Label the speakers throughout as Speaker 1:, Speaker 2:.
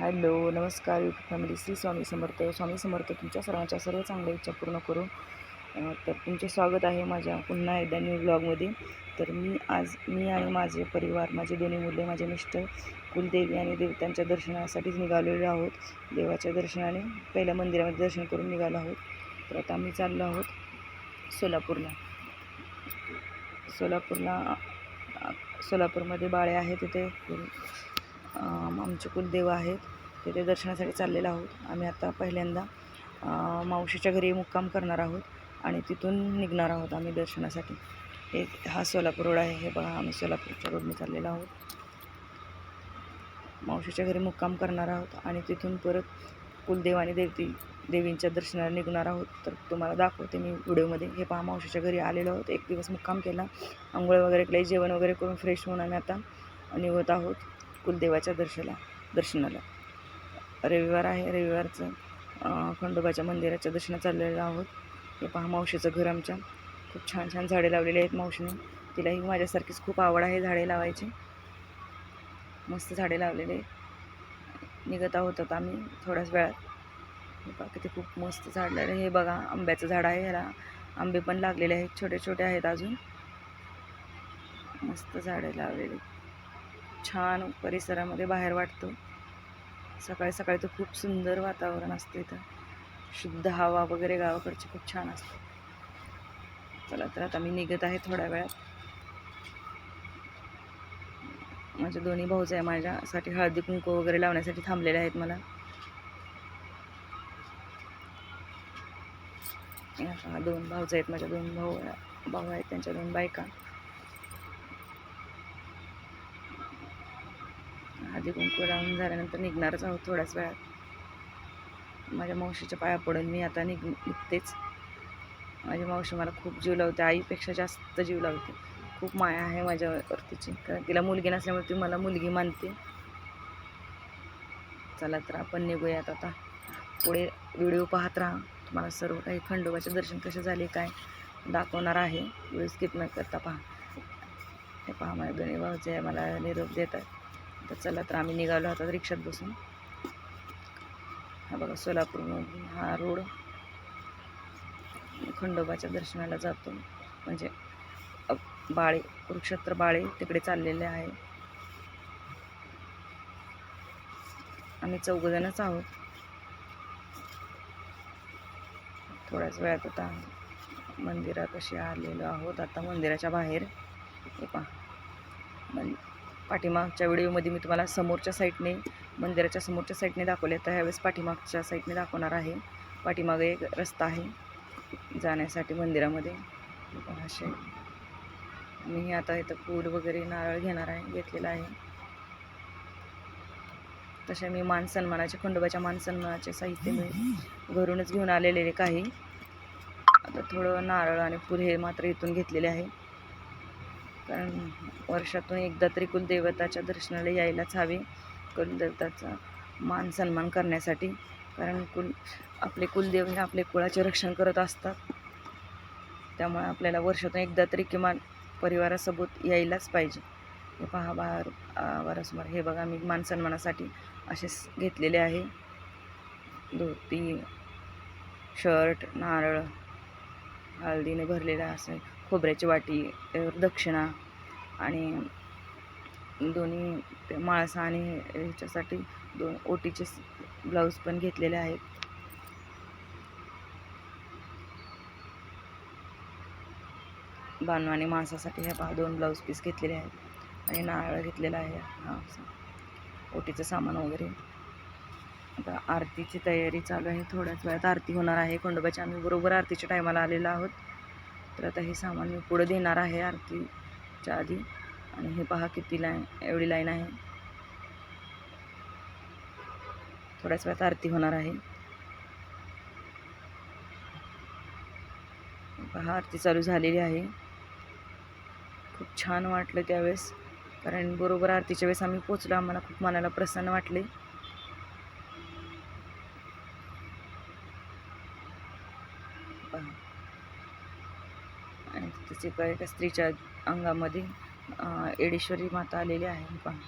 Speaker 1: Hello नमस्कार YouTube family Shri Swami Samarth. Swami Samarth तुमच्या सर्वांच्या सर्व चांगल्या इच्छा पूर्ण करू तर तुमचे स्वागत आहे माझ्या पुन्हा एकदा न्यू ब्लॉगमध्ये तर मी आज मी आणि माझे परिवार माझे दोन्ही मुले माझे मिस्टर कुलदेवी आणि देवतांच्या दर्शनासाठीच निघालेलो आहोत. देवाच्या दर्शनाने पहिल्या मंदिरामध्ये दर्शन करून निघालो आहोत. तर आता आम्ही चाललो आहोत सोलापूरला. सोलापूरला सोलापूरमध्ये बाळे आहे तिथे. आमचे कुलदेव आहेत तिथे दर्शनासाठी चाललेलो आहोत. आम्ही आता पहिल्यांदा मावशीच्या घरी मुक्काम करणार आहोत आणि तिथून निघणार आहोत आम्ही दर्शनासाठी. एक हा सोलापूर रोड आहे. हे बघा आम्ही सोलापूरच्या रोडने चाललेलो आहोत. मावशीच्या घरी मुक्काम करणार आहोत आणि तिथून परत कुलदेव आणि देवती देवींच्या दर्शनाला निघणार आहोत. तर तुम्हाला दाखवते मी व्हिडिओमध्ये. हे पहा मावशीच्या घरी आलेलो आहोत. एक दिवस मुक्काम केला. आंघोळ वगैरे केलं जेवण वगैरे करून फ्रेश होऊन आम्ही आता निघत आहोत. कुलदेवाच्या दर्शनाला दर्शनाला. रविवार आहे रविवारचं खंडोबाच्या मंदिराच्या दर्शनात चाललेलं आहोत. हे पहा मावशीचं घर आमच्या. खूप छान छान झाडे लावलेली आहेत मावशीने. तिलाही माझ्यासारखीच खूप आवड आहे झाडे लावायची. मस्त झाडे लावलेले निघत आहोत आता आम्ही थोड्याच वेळात. हे पहा किती खूप मस्त झाड लागले हे बघा आंब्याचं झाड आहे. ह्याला आंबे पण लागलेले आहेत. छोटे छोटे आहेत अजून. मस्त झाडे लावलेली छान परिसरामध्ये बाहेर वाटतो. सकाळी सकाळी तर खूप सुंदर वातावरण असतं इथं. शुद्ध हवा वगैरे गावाकडची खूप छान असते. चला तर आता मी निघत आहे थोड्या वेळात. माझे दोन्ही भाऊज आहे माझ्यासाठी हळदी कुंकू वगैरे लावण्यासाठी थांबलेले आहेत मला. दोन भाऊज आहेत माझ्या दोन भाऊ भाऊ आहेत त्यांच्या दोन बायका. हळदी कुंकू लावून झाल्यानंतर निघणारच आहोत थोड्याच वेळात. माझ्या मावशीच्या पाया पडून मी आता निघ निघतेच. माझी मावशी मला खूप जीव लावते आईपेक्षा जास्त जीव लावते. खूप माया आहे माझ्यावर तिची कारण तिला मुलगी नसल्यामुळे ती मला मुलगी मानते. चला तर आपण निघूयात आता. पुढे व्हिडिओ पाहत राहा. तुम्हाला सर्व काही खंडोबाचे दर्शन कसे झाले काय दाखवणार आहे. व्हिडिओ स्किप न करता पहा. हे पहा माझ्या दोन्ही भाऊचे मला निरोप देतात. तर चला तर आम्ही निघालो आता रिक्षात बसून. हा बघा सोलापूरमध्ये हा रोड. खंडोबाच्या दर्शनाला जातो. म्हणजे बाळे कुरुक्षेत्र बाळे तिकडे चाललेले आहे. आम्ही चौघजणच आहोत. थोड्याच वेळात आता मंदिरात अशी आलेलो आहोत. आता मंदिराच्या बाहेर. हे पहा. पाठीमागच्या व्हिडिओमध्ये मी तुम्हाला समोरच्या साईडने मंदिराच्या समोरच्या साईडने दाखवले तर ह्यावेळेस पाठीमागच्या साईडने दाखवणार आहे. पाठीमागे एक रस्ता आहे जाण्यासाठी मंदिरामध्ये. असे. मी आता इथं फूल वगैरे नारळ घेणार आहे घेतलेला आहे. तसे मी मानसन्मानाचे खंडोबाच्या मानसन्मानाचे साहित्य मी घरूनच घेऊन आलेले काही. आता थोडं नारळ आणि फूल हे मात्र इथून घेतलेले आहे. कारण वर्षातून एकदा तरी कुलदेवताच्या दर्शनाला यायलाच हवे. कुलदेवताचा मान सन्मान करण्यासाठी. कारण कुल आपले कुलदेव हे आपले कुळाचे रक्षण करत असतात. त्यामुळे आपल्याला वर्षातून एकदा तरी किमान परिवारासोबत यायलाच पाहिजे. हे पहा बाहेर वारासमोर हे बघा मी मान सन्मानासाठी असेच घेतलेले आहे. धोती शर्ट नारळ हळदीने भरलेला असं खोबऱ्याची वाटी दक्षिणा आणि दोन्ही माळसा आणि ह्याच्यासाठी दोन ओटीचे ब्लाऊज पण घेतलेले आहेत. बानू आणि मांसासाठी ह्या पहा दोन ब्लाऊज पीस घेतलेले आहेत आणि नारळ घेतलेला आहे हा ओटीचं सामान वगैरे. आता आरतीची तयारी चालू आहे थोड्याच वेळात आरती होणार आहे. खंडोबाच्या आम्ही बरोबर आरतीच्या टायमाला आलेलो आहोत. तर आता हे सामान मी पुढं देणार आहे आरतीच्या आधी. आणि हे पहा किती लाईन एवढी लाईन आहे. थोड्याच वेळात आरती होणार आहे. पहा आरती चालू झालेली आहे. खूप छान वाटलं त्यावेळेस. कारण बरोबर आरतीच्या वेळेस आम्ही पोचलो आम्हाला खूप मनाला प्रसन्न वाटले. आणि तिथे एका एका स्त्रीच्या अंगामध्ये एडेश्वरी माता आलेली आहे पहा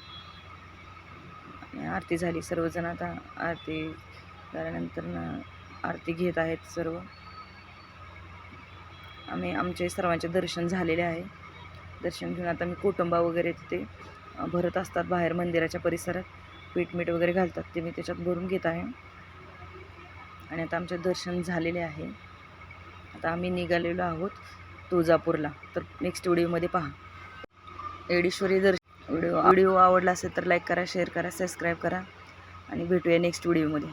Speaker 1: आरती झाली सर्वजण आता आरती झाल्यानंतर आरती घेत आहेत सर्व. आम्ही आमचे सर्वांचे दर्शन झालेले आहे. दर्शन घेऊन आता मी कुटुंबा वगैरे तिथे भरत असतात बाहेर मंदिराच्या परिसरात. पीठ मीठ वगैरे घालतात ते मी त्याच्यात भरून घेत आहे. आणि आता आमचे दर्शन झालेले आहे. आता आम्ही निघालेलो आहोत. तुळजापूरला. तर नेक्स्ट व्हिडिओमध्ये पहा. एडीश्वरी दर्शन. व्हिडिओ व्हिडिओ आवडला असेल तर लाईक करा शेअर करा सबस्क्राईब करा. आणि भेटूया नेक्स्ट व्हिडिओमध्ये.